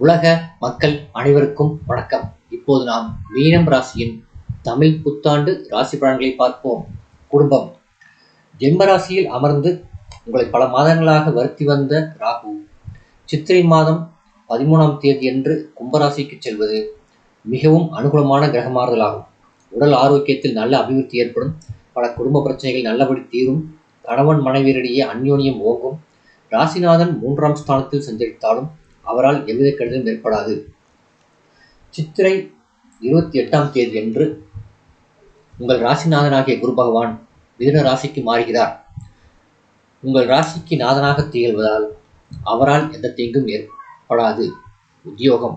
உலக மக்கள் அனைவருக்கும் வணக்கம். இப்போது நாம் மீனம் ராசியின் தமிழ் புத்தாண்டு ராசி பலன்களை பார்ப்போம். குடும்பம். ஜென்ம ராசியில் அமர்ந்து உங்களை பல மாதங்களாக வருத்தி வந்த ராகு சித்திரை மாதம் பதிமூணாம் தேதியன்று கும்பராசிக்கு செல்வது மிகவும் அனுகூலமான கிரகமாறுதலாகும். உடல் ஆரோக்கியத்தில் நல்ல அபிவிருத்தி ஏற்படும். பல குடும்ப பிரச்சனைகள் நல்லபடி தீரும். கணவன் மனைவியரிடையே அந்யோன்யம் ஓங்கும். ராசிநாதன் மூன்றாம் ஸ்தானத்தில் சஞ்சரித்தாலும் அவரால் எவ்வித கடிதம் ஏற்படாது. சித்திரை இருபத்தி எட்டாம் தேதி என்று உங்கள் ராசிநாதனாகிய குரு பகவான் மிதுன ராசிக்கு மாறுகிறார். உங்கள் ராசிக்கு நாதனாக திகழ்வதால் அவரால் எந்த தீங்கும் ஏற்படாது. உத்தியோகம்.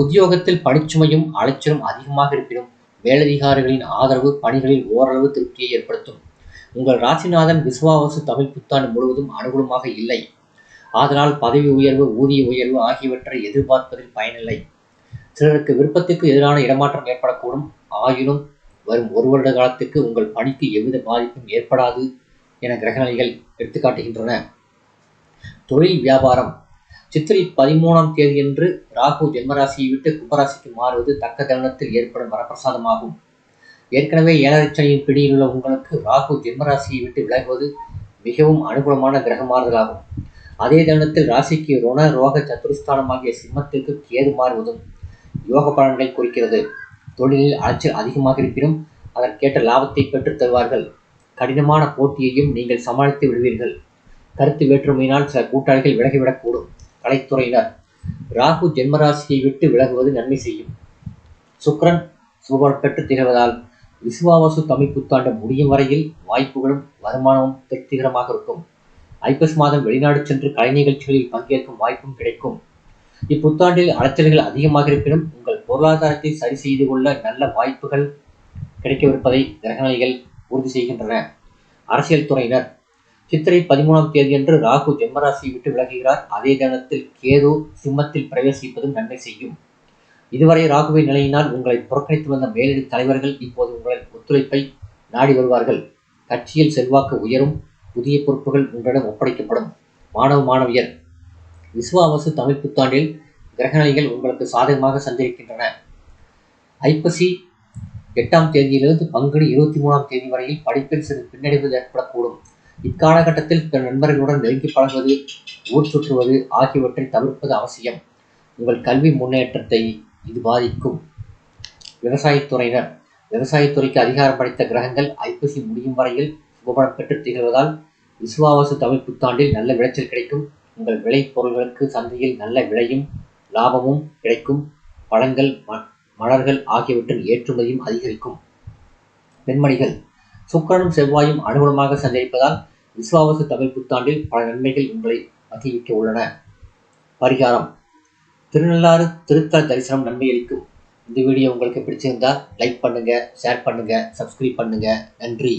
உத்தியோகத்தில் பணிச்சுமையும் அலைச்சலும் அதிகமாக இருப்பினும் மேலதிகாரிகளின் ஆதரவு பணிகளில் ஓரளவு திருப்தியை ஏற்படுத்தும். உங்கள் ராசிநாதன் விசுவாவசு தமிழ் புத்தாண்டு முழுவதும் அனுகூலமாக இல்லை. ஆதலால் பதவி உயர்வு ஊதிய உயர்வு ஆகியவற்றை எதிர்பார்ப்பதில் பயனில்லை. சிலருக்கு விருப்பத்துக்கு எதிரான இடமாற்றம் ஏற்படக்கூடும். ஆயினும் வரும் ஒரு வருட காலத்துக்கு உங்கள் பணிக்கு எவ்வித பாதிப்பும் ஏற்படாது என கிரகநிலைகள் எடுத்துக்காட்டுகின்றன தொழில் வியாபாரம். சித்திரை பதிமூணாம் தேதியன்று ராகு ஜென்மராசியை விட்டு கும்பராசிக்கு மாறுவது தக்க தருணத்தில் ஏற்படும் வரப்பிரசாதமாகும். ஏற்கனவே ஏழரை பிடியில் உள்ள உங்களுக்கு ராகு ஜென்மராசியை விட்டு விலகுவது மிகவும் அனுகூலமான கிரகமாறுதலாகும். அதே தருணத்தில் ராசிக்கு ருண ரோக சத்துருஸ்தானமாகிய சிம்மத்திற்கு கேது மாறுவதும் யோக பலன்களை குறிக்கிறது. தொழிலில் அலைச்சல் அதிகமாக இருப்பினும் அதற்கேற்ற லாபத்தை பெற்றுத் தருவார்கள். கடினமான போட்டியையும் நீங்கள் சமாளித்து விடுவீர்கள். கருத்து வேற்றுமையினால் சில கூட்டாளிகள் விலகிவிடக்கூடும். கலைத்துறையினர் ராகு ஜென்மராசியை விட்டு விலகுவது நன்மை செய்யும். சுக்ரன் சுபபலம் பெற்று திகழ்வதால் விசுவாவசு தமிழ் புத்தாண்டு முடியும் வரையில் வாய்ப்புகளும் வருமானமும் திருப்திகரமாக இருக்கும். ஐப்பஸ் மாதம் வெளிநாடு சென்று கலை நிகழ்ச்சிகளில் பங்கேற்கும் வாய்ப்பும் கிடைக்கும். இப்புத்தாண்டில் அலைச்சல்கள் அதிகமாக இருப்பினும் உங்கள் பொருளாதாரத்தை சரி செய்து கொள்ள நல்ல வாய்ப்புகள் கிடைக்கவிருப்பதை கிரகநிலைகள் உறுதி செய்கின்றன. அரசியல் துறையினர். சித்திரை பதிமூணாம் தேதியன்று ராகு ஜென்மராசியை விட்டு விலகுகிறார். அதே தினத்தில் கேது சிம்மத்தில் பிரவேசிப்பதும் நன்மை செய்யும். இதுவரை ராகுவின் நிலையினால் உங்களை புறக்கணித்து வந்த மேலிட தலைவர்கள் இப்போது உங்களின் ஒத்துழைப்பை நாடி வருவார்கள். கட்சியில் செல்வாக்கு உயரும். புதிய பொறுப்புகள் உங்களிடம் ஒப்படைக்கப்படும். மாணவ மாணவியர் விசுவாவசு தமிழ் புத்தாண்டில் கிரகநிலைகள் உங்களுக்கு சாதகமாக சந்திருக்கின்றன ஐப்பசி எட்டாம் தேதியிலிருந்து பங்குனி இருபத்தி மூணாம் தேதி வரையில் படிப்பில் சிறு பின்னடைவு ஏற்படக்கூடும். இக்காலகட்டத்தில் பிற நண்பர்களுடன் நெருங்கி பழகுவது ஊர் சுற்றுவது ஆகியவற்றை தவிர்ப்பது அவசியம். உங்கள் கல்வி முன்னேற்றத்தை இது பாதிக்கும். விவசாயத்துறையினர் விவசாயத்துறைக்கு அதிகாரம் படைத்த கிரகங்கள் ஐப்பசி முடியும் வரையில் சுபபலம் பெற்று திகழ்வதால் விசுவாவசு தமிழ் புத்தாண்டில் நல்ல விளைச்சல் கிடைக்கும். உங்கள் விளை பொருள்களுக்கு சந்தையில் நல்ல விலையும் லாபமும் கிடைக்கும். பழங்கள் மலர்கள் ஆகியவற்றின் ஏற்றுமதியும் அதிகரிக்கும். பெண்மணிகள் சுக்கரனும் செவ்வாயும் அனுகூலமாக சந்திப்பதால் விஸ்வாவசு தமிழ் புத்தாண்டில் பல நன்மைகள் உங்களை அதிகரிக்க உள்ளன. பரிகாரம். திருநள்ளாறு திருத்தல தரிசனம் நன்மை அளிக்கும் இந்த வீடியோ உங்களுக்கு பிடிச்சிருந்தா லைக் பண்ணுங்கள் ஷேர் பண்ணுங்கள் சப்ஸ்கிரைப் பண்ணுங்கள் நன்றி.